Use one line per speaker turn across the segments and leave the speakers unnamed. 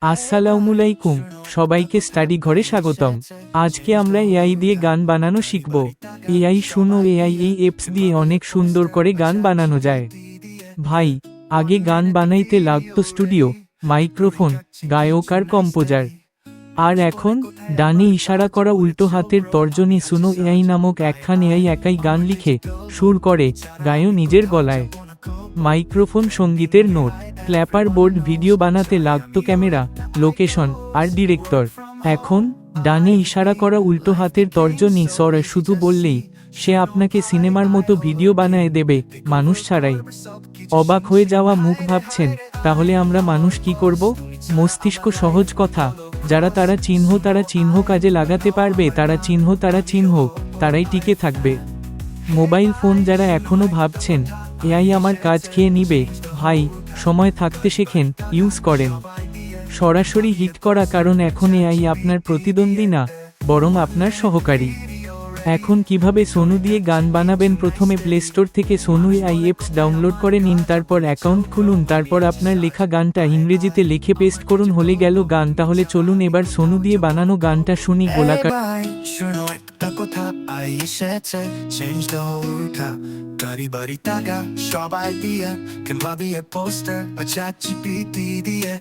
আসসালামুলাইকুম সবাইকে স্টাডি ঘরে স্বাগতম। আজকে আমরা এআই দিয়ে গান বানানো শিখব। এআই শুনো, এআই এই অ্যাপস দিয়ে অনেক সুন্দর করে গান বানানো যায়। ভাই, আগে গান বানাইতে লাগতো স্টুডিও, মাইক্রোফোন, গায়ক আর কম্পোজার। আর এখন, ডানে ইশারা করা উল্টো হাতের তর্জনী শুনো, এআই নামক একখান এআই একাই গান লিখে, সুর করে, গায়ও নিজের গলায়। মাইক্রোফোন সঙ্গীতের নোট। ক্ল্যাপার বোর্ড ভিডিও বানাতে লাগতো ক্যামেরা, লোকেশন আর ডিরেক্টর। এখন, ডানে ইশারা করা উল্টো হাতের তর্জনী সর শুধু বললেই, সে আপনাকে সিনেমার মতো ভিডিও বানায় দেবে, মানুষ ছাড়াই। অবাক হয়ে যাওয়া মুখ ভাবছেন, তাহলে আমরা মানুষ কি করব? মস্তিষ্ক সহজ কথা, যারা তারা চিহ্ন তারা চিহ্ন কাজে লাগাতে পারবে, তারা চিহ্ন তারা চিহ্ন, তারাই টিকে থাকবে। মোবাইল ফোন যারা এখনও ভাবছেন এআই আমার কাজ খেয়ে নিবে, ভাই সময় থাকতে শেখেন ইউজ করেন। সরাসরি হিট করা কারণ এখন এআই আপনার প্রতিদ্বন্দ্বী না, বরং আপনার সহকারী। এখন কীভাবে সোনু দিয়ে গান বানাবেন প্রথমে প্লে স্টোর থেকে সোনু এআই অ্যাপস ডাউনলোড করে নিন তারপর অ্যাকাউন্ট খুলুন তারপর আপনার লেখা গানটা ইংরেজিতে লিখে পেস্ট করুন হলে গেল গান। তাহলে চলুন এবার সোনু দিয়ে বানানো গানটা শুনি গোলাকার।
কথা আই এসেছে চেঞ্জ দ্য গাড়ি বাড়ি টাকা সবাই দিয়ে কিংবা দিয়ে। পোস্টার জিপিটি দিয়ে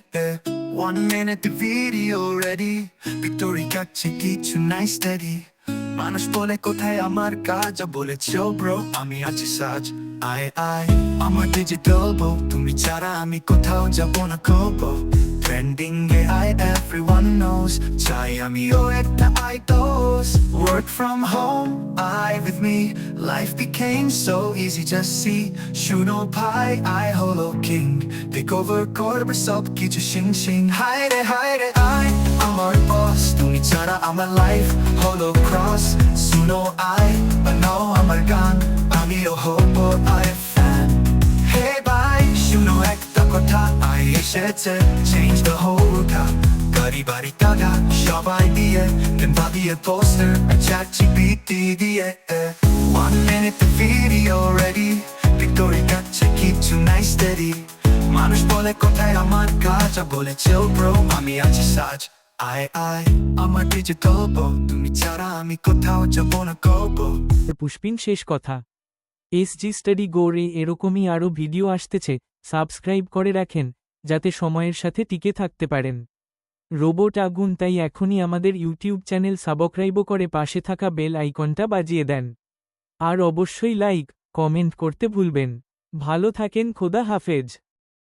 মানুষ বলে, কোথায় আমার কাজ? বলেছ ব্রো আমি আছি সাজ, আয় আয়। আমার ডিজিটাল বউ, তুমি ছাড়া আমি কোথাও যাব না খবো trending A I everyone knows, চাই আমিও একটা idols work from home, I with me, life became so easy just see শুনো ভাই, I holo king, take over করবে সব কিছু শিং শিং। হাই রে হাই রে I আমার ছাড়া আমার life হলো cross, শুনো I বানাও আমার গান আমিও হব I fan. Hey ভাই শুনো একটা কথা আই এসেছে, change the whole cup গাড়ি, বাড়ি টাকা সবাই দিয়ে কিংবা দিয়ে পোস্টার চ্যাট জিপিটি দিয়ে one minute the video ready victory কাছে কিছু নাই steady মানুষ বলে, কোথায় আমার কাজ? বলে চিল ব্রো আমি আছি সাজ। আয় আয়, আমার ডিজিটাল বউ। তুমি ছাড়া আমি কোথাও যাব না গোবো
পুষ্পিন, শেষ কথা। এসজি স্টাডি গোরে এরকমই আরও ভিডিও আসতেছে, সাবস্ক্রাইব করে রাখেন, যাতে সময়ের সাথে টিকে থাকতে পারেন। রোবট আগুন, তাই এখনই আমাদের ইউটিউব চ্যানেল সাবস্ক্রাইবও করে পাশে থাকা বেল আইকনটা বাজিয়ে দেন। আর অবশ্যই লাইক, কমেন্ট করতে ভুলবেন। ভালো থাকেন, খোদা হাফেজ।